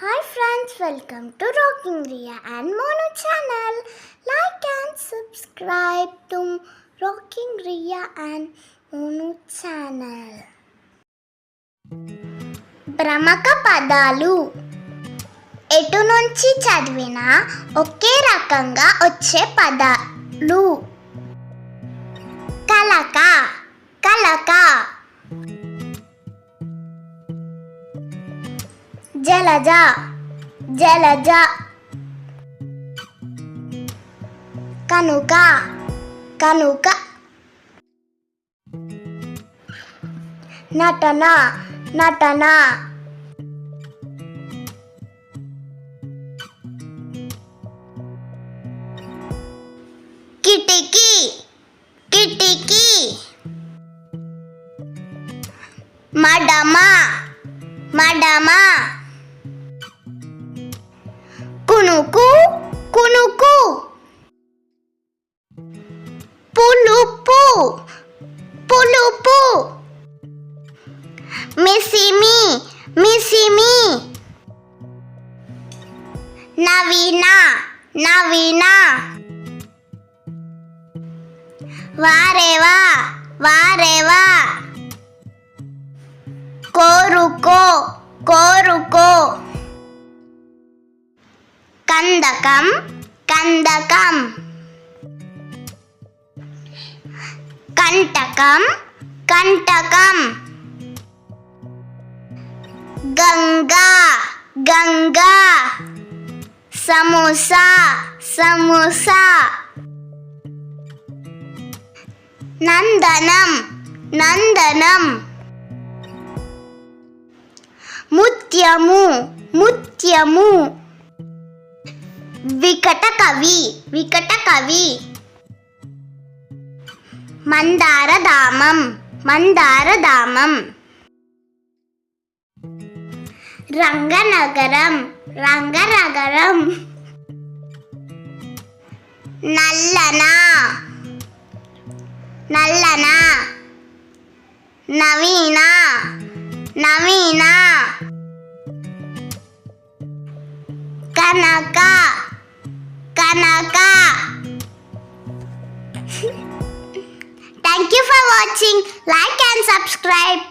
Hi friends welcome to rocking Riya and Mono channel like and subscribe to rocking Riya and Mono channel భ్రమక పదాలు. ఎటు నుంచి చదివిన ఒకే రకంగా వచ్చే పదాలు. కలక కలక. జలజ జలజ. కనుక కనుక. నటన నటన. కిటికీ కిటికీ. మడమ మడమ. కునుకు కునుకు. పులుపు పులుపు. మిసిమి మిసిమి. నవీన నవీన. వారేవా వారేవా. కోరుకో కోరుకో. కందకం కందకం. కంటకం కంటకం. గంగా గంగా. సమోసా సమోసా. నందనం నందనం. ముత్యము ముత్యము. விகட கவி விகட கவி. மந்தாரதாமம் மந்தாரதாமம் ரங்கநகரம் ரங்கநகரம். நல்லனா நல்லனா. Naveena Naveena. Kanaka thank you for watching like and subscribe